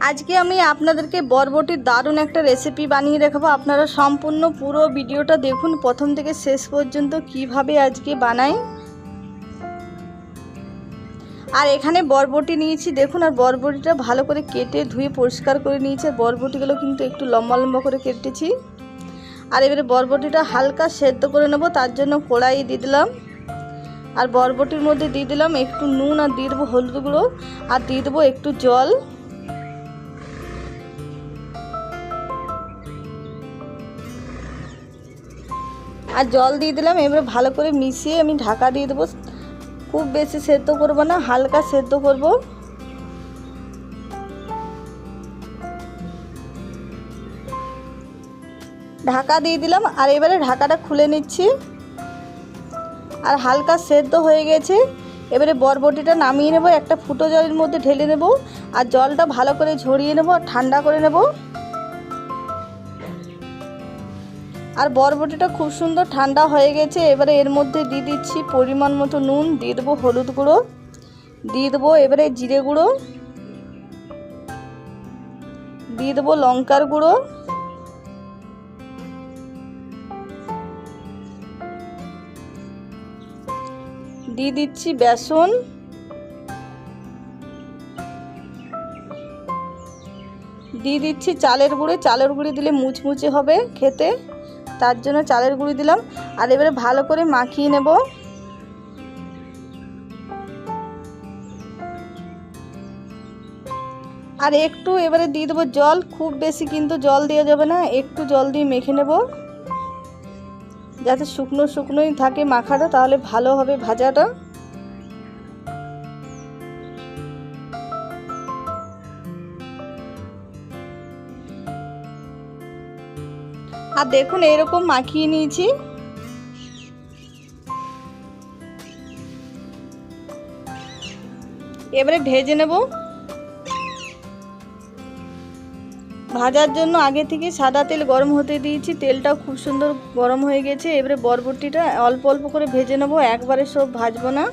আজকে আমি আপনাদেরকে বরবটির দারুণ একটা রেসিপি বানিয়ে দেখাবো। আপনারা সম্পূর্ণ পুরো ভিডিওটা দেখুন, প্রথম থেকে শেষ পর্যন্ত কীভাবে আজকে বানাই। আর এখানে বরবটি নিয়েছি, দেখুন, আর বরবটিটা ভালো করে কেটে ধুয়ে পরিষ্কার করে নিয়েছি, আর বরবটিগুলো কিন্তু একটু লম্বা লম্বা করে কেটেছি। আর এবারে বরবটিটা হালকা সেদ্ধ করে নেব, তার জন্য কড়াই দিয়ে দিলাম। আর বরবটির মধ্যে দিয়ে দিলাম একটু নুন আর দিয়ে দেবো হলুদ গুঁড়ো, আর দিয়ে দেবো একটু জল। আর জল দিয়ে দিলাম, এবারে ভালো করে মিশিয়ে আমি ঢাকা দিয়ে দেবো। খুব বেশি সেদ্ধ করব না, হালকা সেদ্ধ করব। ঢাকা দিয়ে দিলাম, আর এবারে ঢাকাটা খুলে নিচ্ছি। আর হালকা সেদ্ধ হয়ে গেছে, এবারে বরবটিটা নামিয়ে নেব, একটা ফুটো জলের মধ্যে ঢেলে নেব, আর জলটা ভালো করে ঝরিয়ে নেব আর ঠান্ডা করে নেব। আর বরবটিটা খুব সুন্দর ঠান্ডা হয়ে গেছে। এবারে এর মধ্যে দিয়ে দিচ্ছি পরিমাণ মতো নুন, দিয়ে দেবো হলুদ গুঁড়ো, দিয়ে দেবো এবারে জিরে গুঁড়ো, দিয়ে দেবো লঙ্কার গুঁড়ো, দিয়ে দিচ্ছি বেসন, দিয়ে দিচ্ছি চালের গুঁড়ি। চালের গুঁড়ি দিলে মুচমুচে হবে খেতে। তার জন্য চালের গুঁড়ি দিলাম। আর এবারে ভালো করে মাখিয়ে নেব। আর একটু এবারে দিয়ে দেবো জল। খুব বেশি কিন্তু জল দেওয়া যাবে না। একটু জল দিয়ে মেখে নেব। যাতে শুকনো শুকনোই থাকে মাখাটা, তাহলে ভালো হবে ভাজাটা। আর দেখুন, এরকম মাখিয়ে নিয়েছি। এবারে ভেজে নেব। ভাজার জন্য আগে থেকে সাদা তেল গরম হতে দিয়েছি, তেলটাও খুব সুন্দর গরম হয়ে গেছে। এবারে বরবটিটা অল্প অল্প করে ভেজে নেব, একবারে সব ভাজবো না।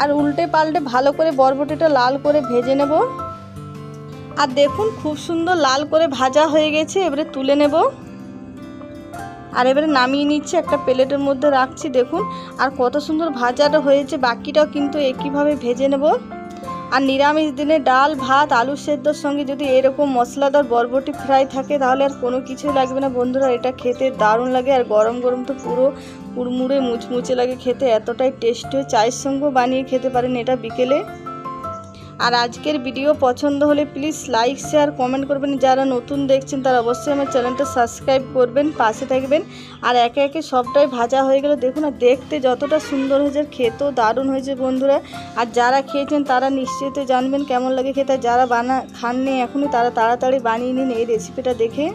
আর উল্টে পাল্টে ভালো করে বরবটিটা লাল করে ভেজে নেব। আর দেখুন, খুব সুন্দর লাল করে ভাজা হয়ে গেছে, এবারে তুলে নেব। আর এবারে নামিয়ে নিচ্ছি, একটা প্লেটের মধ্যে রাখছি, দেখুন। আর কত সুন্দর ভাজাটা হয়েছে, বাকিটাও কিন্তু একইভাবে ভেজে নেব। আর নিরামিষ দিনে ডাল, ভাত, আলু সেদ্ধর সঙ্গে যদি এরকম মশলাদার বরবটি ফ্রাই থাকে, তাহলে আর কোনো কিছুই লাগবে না বন্ধুরা। এটা খেতে দারুণ লাগে আর গরম গরম তো পুরো কুড়মুড়ে মুচমুচে লাগে খেতে। এতটাই টেস্ট হয়। চায়ের সঙ্গেও বানিয়ে খেতে পারেন এটা বিকেলে। আর আজকের ভিডিও পছন্দ হলে প্লিজ লাইক শেয়ার কমেন্ট করবেন। যারা নতুন দেখছেন, তারা অবশ্যই আমার চ্যানেলটা সাবস্ক্রাইব করবেন, পাশে থাকবেন। আর একে একে সবটাই ভাজা হয়ে গেল। দেখুন আর দেখতে যতটা সুন্দর হয়েছে, খেতেও দারুণ হয়েছে বন্ধুরা। আর যারা খেয়েছেন, তারা নিশ্চয়ই তো জানবেন কেমন লাগে খেতে। যারা বানা, খাননি এখনই, তারা তাড়াতাড়ি বানিয়ে নিন এই রেসিপিটা দেখে।